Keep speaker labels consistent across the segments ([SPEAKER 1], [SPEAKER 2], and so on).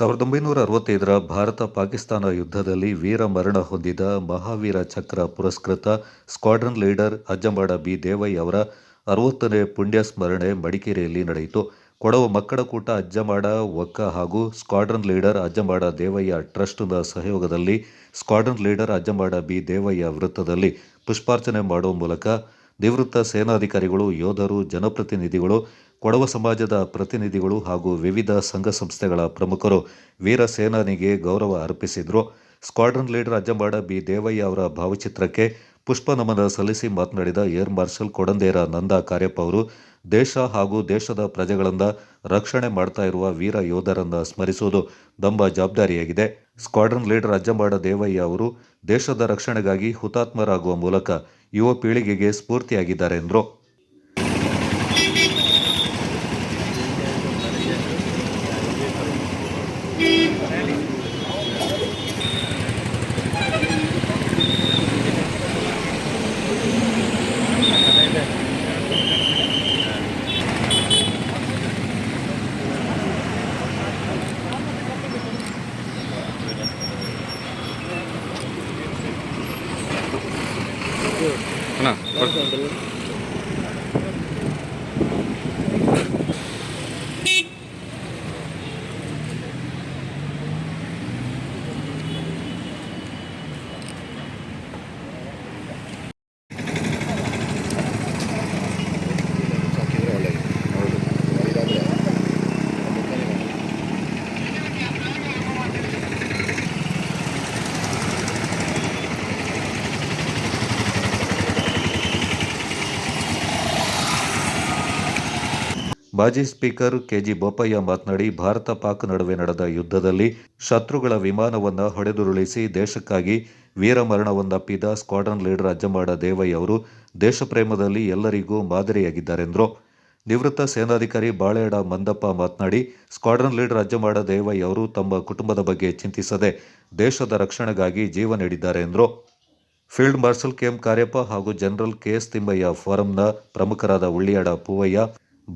[SPEAKER 1] ಸಾವಿರದ ಒಂಬೈನೂರ ಅರವತ್ತೈದರ ಭಾರತ ಪಾಕಿಸ್ತಾನ ಯುದ್ಧದಲ್ಲಿ ವೀರ ಮರಣ ಹೊಂದಿದ ಮಹಾವೀರ ಚಕ್ರ ಪುರಸ್ಕೃತ squadron leader Ajjamada B. Devaiah ಅವರ ಅರವತ್ತನೇ ಪುಣ್ಯ ಸ್ಮರಣೆ ಮಡಿಕೇರಿಯಲ್ಲಿ ನಡೆಯಿತು. ಕೊಡವ ಮಕ್ಕಳಕೂಟ ಅಜ್ಜಂಬಾಡ, ಒಕ್ಕ ಹಾಗೂ ಸ್ಕ್ವಾಡ್ರನ್ ಲೀಡರ್ ಅಜ್ಜಂಬಾಡ ದೇವಯ್ಯ ಟ್ರಸ್ಟ್ನ ಸಹಯೋಗದಲ್ಲಿ squadron leader Ajjamada B. Devaiah ವೃತ್ತದಲ್ಲಿ ಪುಷ್ಪಾರ್ಚನೆ ಮಾಡುವ ಮೂಲಕ ನಿವೃತ್ತ ಸೇನಾಧಿಕಾರಿಗಳು, ಯೋಧರು, ಜನಪ್ರತಿನಿಧಿಗಳು, ಕೊಡವ ಸಮಾಜದ ಪ್ರತಿನಿಧಿಗಳು ಹಾಗೂ ವಿವಿಧ ಸಂಘ ಸಂಸ್ಥೆಗಳ ಪ್ರಮುಖರು ವೀರ ಸೇನಾನಿಗೆ ಗೌರವ ಅರ್ಪಿಸಿದರು. Squadron leader Ajjamada B. Devaiah ಅವರ ಭಾವಚಿತ್ರಕ್ಕೆ ಪುಷ್ಪ ನಮನ ಸಲ್ಲಿಸಿ ಮಾತನಾಡಿದ ಏರ್ ಮಾರ್ಷಲ್ ಕೊಡಂದೇರ ನಂದಾ ಕಾರ್ಯಪ್ಪ ಅವರು ದೇಶ ಹಾಗೂ ದೇಶದ ಪ್ರಜೆಗಳಿಂದ ರಕ್ಷಣೆ ಮಾಡ್ತಾ ಇರುವ ವೀರ ಯೋಧರನ್ನ ಸ್ಮರಿಸುವುದು ದಂಬ ಜವಾಬ್ದಾರಿಯಾಗಿದೆ. ಸ್ಕ್ವಾಡ್ರನ್ ಲೀಡರ್ ಅಜ್ಜಂಬಾಡ ದೇವಯ್ಯ ಅವರು ದೇಶದ ರಕ್ಷಣೆಗಾಗಿ ಹುತಾತ್ಮರಾಗುವ ಮೂಲಕ ಯುವ ಪೀಳಿಗೆಗೆ ಸ್ಫೂರ್ತಿಯಾಗಿದ್ದಾರೆ ಎಂದರು.
[SPEAKER 2] అన్నా
[SPEAKER 1] ಮಾಜಿ ಸ್ಪೀಕರ್ ಕೆಜಿ ಬೋಪಯ್ಯ ಮಾತನಾಡಿ, ಭಾರತ ಪಾಕ್ ನಡುವೆ ನಡೆದ ಯುದ್ಧದಲ್ಲಿ ಶತ್ರುಗಳ ವಿಮಾನವನ್ನು ಹೊಡೆದುರುಳಿಸಿ ದೇಶಕ್ಕಾಗಿ ವೀರಮರಣವನ್ನಪ್ಪಿದ ಸ್ಕ್ವಾಡ್ರನ್ ಲೀಡರ್ ಅಜ್ಜಮಾಡ ದೇವಯ್ಯ ಅವರು ದೇಶಪ್ರೇಮದಲ್ಲಿ ಎಲ್ಲರಿಗೂ ಮಾದರಿಯಾಗಿದ್ದಾರೆಂದರು. ನಿವೃತ್ತ ಸೇನಾಧಿಕಾರಿ ಬಾಳೆಡ ಮಂದಪ್ಪ ಮಾತನಾಡಿ, ಸ್ಕ್ವಾಡ್ರನ್ ಲೀಡರ್ ಅಜ್ಜಮಾಡ ದೇವಯ್ಯ ಅವರು ತಮ್ಮ ಕುಟುಂಬದ ಬಗ್ಗೆ ಚಿಂತಿಸದೆ ದೇಶದ ರಕ್ಷಣೆಗಾಗಿ ಜೀವ ನೀಡಿದ್ದಾರೆ ಎಂದರು ಫೀಲ್ಡ್ ಮಾರ್ಷಲ್ ಕೆಎಂ ಕಾರ್ಯಪ್ಪ ಹಾಗೂ ಜನರಲ್ ಕೆಎಸ್ ತಿಮ್ಮಯ್ಯ ಫೋರಂನ ಪ್ರಮುಖರಾದ ಉಳ್ಳಿಯಾಡ ಪೂವಯ್ಯ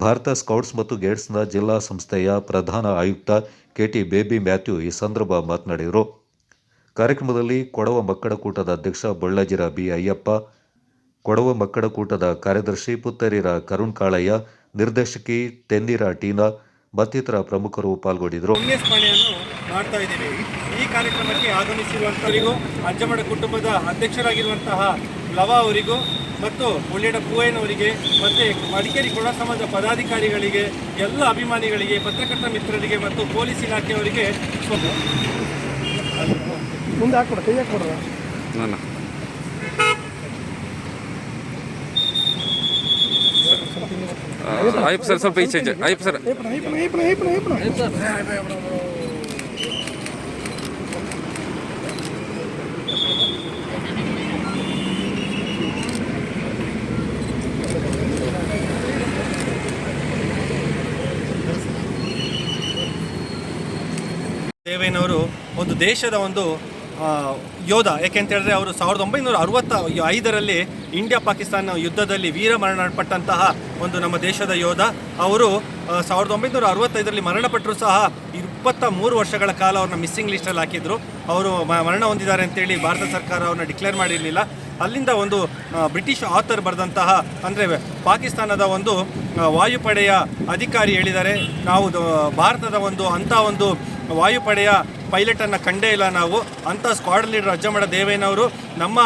[SPEAKER 1] ಭಾರತ ಸ್ಕೌಟ್ಸ್ ಮತ್ತು ಗೈಡ್ಸ್ನ ಜಿಲ್ಲಾ ಸಂಸ್ಥೆಯ ಪ್ರಧಾನ ಆಯುಕ್ತ ಕೆ ಟಿ ಬೇಬಿ ಮ್ಯಾಥ್ಯೂ ಈ ಸಂದರ್ಭ ಮಾತನಾಡಿದರು. ಕಾರ್ಯಕ್ರಮದಲ್ಲಿ ಕೊಡವ ಮಕ್ಕಳ ಕೂಟದ ಅಧ್ಯಕ್ಷ ಬೊಳ್ಳಜಿರ ಬಿ ಅಯ್ಯಪ್ಪ ಕೊಡವ ಮಕ್ಕಳ ಕೂಟದ ಕಾರ್ಯದರ್ಶಿ ಪುತ್ತರಿರ ಕರುಣ್ ಕಾಳಯ್ಯ, ನಿರ್ದೇಶಕಿ ತೆನ್ನೀರ ಟೀನಾ ಮತ್ತಿತರ ಪ್ರಮುಖರು ಪಾಲ್ಗೊಂಡಿದ್ದರು.
[SPEAKER 3] ಈ ಕಾರ್ಯಕ್ರಮಕ್ಕೆ ಆಗಮಿಸಿರುವಂತವರಿಗೂ ಅಜ್ಜಮಡ ಕುಟುಂಬದ ಅಧ್ಯಕ್ಷರಾಗಿರುವಂತಹ ಲವ ಅವರಿಗೂ ಮತ್ತು ಮುಳ್ಳೇಡ ಪೂವಯ್ಯನವರಿಗೆ ಮತ್ತು ಮಡಿಕೇರಿ ಕೊಡ ಸಮಾಜ ಪದಾಧಿಕಾರಿಗಳಿಗೆ ಎಲ್ಲ ಅಭಿಮಾನಿಗಳಿಗೆ ಪತ್ರಕರ್ತ ಮಿತ್ರರಿಗೆ ಮತ್ತು ಪೊಲೀಸ್ ಇಲಾಖೆಯವರಿಗೆ
[SPEAKER 4] ಮುಂದೆ ಹಾಕೊಡ ಕೈ ಹಾಕ್ಕೊಡ್ರ
[SPEAKER 2] ಆಯ್ತು ಸರ್ ಸ್ವಲ್ಪ ಈಚೆ ಅಯ್ಯಪ್ಪ ಸರ್.
[SPEAKER 3] ದೇವೇನವರು ಒಂದು ದೇಶದ ಒಂದು ಯೋಧ. ಯಾಕೆಂತ ಹೇಳಿದ್ರೆ ಅವರು ಸಾವಿರದ ಒಂಬೈನೂರ ಅರವತ್ತ ಐದರಲ್ಲಿ ಇಂಡಿಯಾ ಪಾಕಿಸ್ತಾನ ಯುದ್ಧದಲ್ಲಿ ವೀರ ಪಟ್ಟಂತಹ ಒಂದು ನಮ್ಮ ದೇಶದ ಯೋಧ. ಅವರು ಸಾವಿರದ ಒಂಬೈನೂರ ಅರವತ್ತೈದರಲ್ಲಿ ಮರಣಪಟ್ಟರು ಸಹ ಇಪ್ಪತ್ತ ಮೂರು ವರ್ಷಗಳ ಕಾಲ ಅವ್ರನ್ನ ಮಿಸ್ಸಿಂಗ್ ಲಿಸ್ಟಲ್ಲಿ ಹಾಕಿದ್ರು. ಅವರು ಮರಣ ಹೊಂದಿದ್ದಾರೆ ಅಂತೇಳಿ ಭಾರತ ಸರ್ಕಾರ ಅವ್ರನ್ನ ಡಿಕ್ಲೇರ್ ಮಾಡಿರಲಿಲ್ಲ. ಅಲ್ಲಿಂದ ಒಂದು ಬ್ರಿಟಿಷ್ ಆಥರ್ ಬರೆದಂತಹ, ಅಂದರೆ ಪಾಕಿಸ್ತಾನದ ಒಂದು ವಾಯುಪಡೆಯ ಅಧಿಕಾರಿ ಹೇಳಿದ್ದಾರೆ. ನಾವು ಭಾರತದ ಒಂದು, ಅಂಥ ಒಂದು ವಾಯುಪಡೆಯ ಪೈಲಟನ್ನು ಕಂಡೇ ಇಲ್ಲ ನಾವು. ಅಂಥ ಸ್ಕ್ವಾಡ್ ಲೀಡರ್ ಅಜ್ಜಮಡ ದೇವೇನವರು ನಮ್ಮ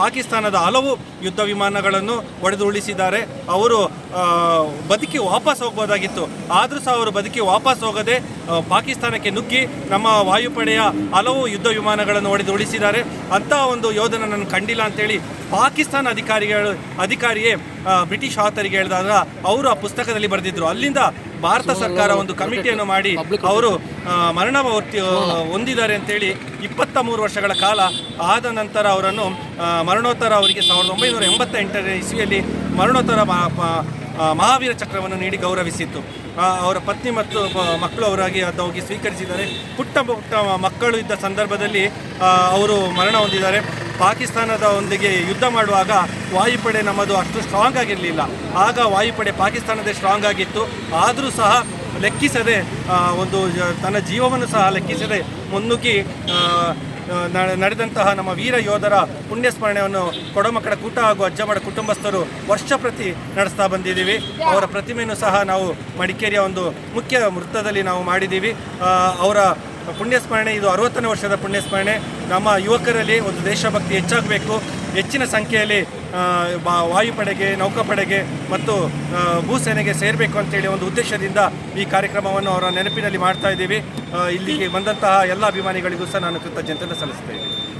[SPEAKER 3] ಪಾಕಿಸ್ತಾನದ ಹಲವು ಯುದ್ಧ ವಿಮಾನಗಳನ್ನು ಹೊಡೆದು ಉಳಿಸಿದ್ದಾರೆ ಅವರು ಬದುಕಿ ವಾಪಸ್ ಹೋಗ್ಬೋದಾಗಿತ್ತು. ಆದರೂ ಸಹ ಅವರು ಬದುಕಿ ವಾಪಸ್ ಹೋಗದೆ ಪಾಕಿಸ್ತಾನಕ್ಕೆ ನುಗ್ಗಿ ನಮ್ಮ ವಾಯುಪಡೆಯ ಹಲವು ಯುದ್ಧ ವಿಮಾನಗಳನ್ನು ಹೊಡೆದು ಉಳಿಸಿದ್ದಾರೆ ಅಂಥ ಒಂದು ಯೋಧನ ನಾನು ಕಂಡಿಲ್ಲ ಅಂತೇಳಿ ಪಾಕಿಸ್ತಾನ ಅಧಿಕಾರಿಗಳು, ಅಧಿಕಾರಿಯೇ ಬ್ರಿಟಿಷ್ ಆತರಿಗೆ ಹೇಳಿದಾಗ ಅವರು ಆ ಪುಸ್ತಕದಲ್ಲಿ ಬರೆದಿದ್ರು. ಅಲ್ಲಿಂದ ಭಾರತ ಸರ್ಕಾರ ಒಂದು ಕಮಿಟಿಯನ್ನು ಮಾಡಿ ಅವರು ಮರಣವರ್ತಿ ಹೊಂದಿದ್ದಾರೆ ಅಂತೇಳಿ ಇಪ್ಪತ್ತ ಮೂರು ವರ್ಷಗಳ ಕಾಲ ಆದ ನಂತರ ಅವರನ್ನು ಮರಣೋತ್ತರ ಅವರಿಗೆ ಸಾವಿರದ ಒಂಬೈನೂರ ಎಂಬತ್ತೆಂಟನೇ ಇಸ್ವಿಯಲ್ಲಿ ಮರಣೋತ್ತರ ಮಹಾವೀರ ಚಕ್ರವನ್ನು ನೀಡಿ ಗೌರವಿಸಿತ್ತು. ಅವರ ಪತ್ನಿ ಮತ್ತು ಮಕ್ಕಳು ಅವರಾಗಿ ಅದು ಹೋಗಿ ಸ್ವೀಕರಿಸಿದ್ದಾರೆ. ಪುಟ್ಟ ಪುಟ್ಟ ಮಕ್ಕಳು ಇದ್ದ ಸಂದರ್ಭದಲ್ಲಿ ಅವರು ಮರಣ ಹೊಂದಿದ್ದಾರೆ. ಪಾಕಿಸ್ತಾನದ ಒಂದಿಗೆ ಯುದ್ಧ ಮಾಡುವಾಗ ವಾಯುಪಡೆ ನಮ್ಮದು ಅಷ್ಟು ಸ್ಟ್ರಾಂಗ್ ಆಗಿರಲಿಲ್ಲ. ಆಗ ವಾಯುಪಡೆ ಪಾಕಿಸ್ತಾನದೇ ಸ್ಟ್ರಾಂಗ್ ಆಗಿತ್ತು. ಆದರೂ ಸಹ ಲೆಕ್ಕಿಸದೆ ಒಂದು ತನ್ನ ಜೀವವನ್ನು ಸಹ ಲೆಕ್ಕಿಸದೆ ಮುನ್ನುಗ್ಗಿ ನಡೆದಂತಹ ನಮ್ಮ ವೀರ ಯೋಧರ ಪುಣ್ಯ ಸ್ಮರಣೆಯನ್ನು ಕೊಡಮಕ್ಕಳ ಕೂಟ ಹಾಗೂ ಅಜ್ಜಮಡ ಕುಟುಂಬಸ್ಥರು ವರ್ಷ ಪ್ರತಿ ನಡೆಸ್ತಾ ಬಂದಿದ್ದೀವಿ. ಅವರ ಪ್ರತಿಮೆಯನ್ನು ಸಹ ನಾವು ಮಡಿಕೇರಿಯ ಒಂದು ಮುಖ್ಯ ವೃತ್ತದಲ್ಲಿ ನಾವು ಮಾಡಿದ್ದೀವಿ. ಅವರ ಪುಣ್ಯ ಸ್ಮರಣೆ ಇದು ಅರವತ್ತನೇ ವರ್ಷದ ಪುಣ್ಯ ಸ್ಮರಣೆ ನಮ್ಮ ಯುವಕರಲ್ಲಿ ಒಂದು ದೇಶಭಕ್ತಿ ಹೆಚ್ಚಾಗಬೇಕು. ಹೆಚ್ಚಿನ ಸಂಖ್ಯೆಯಲ್ಲಿ ವಾಯುಪಡೆಗೆ, ನೌಕಾಪಡೆಗೆ ಮತ್ತು ಭೂಸೇನೆಗೆ ಸೇರಬೇಕು ಅಂತೇಳಿ ಒಂದು ಉದ್ದೇಶದಿಂದ ಈ ಕಾರ್ಯಕ್ರಮವನ್ನು ಅವರ ನೆನಪಿನಲ್ಲಿ ಮಾಡ್ತಾ ಇದ್ದೀವಿ. ಇಲ್ಲಿಗೆ ಬಂದಂತಹ ಎಲ್ಲ ಅಭಿಮಾನಿಗಳಿಗೂ ಸಹ ನಾನು ಕೃತಜ್ಞತೆಯನ್ನು ಸಲ್ಲಿಸ್ತಾ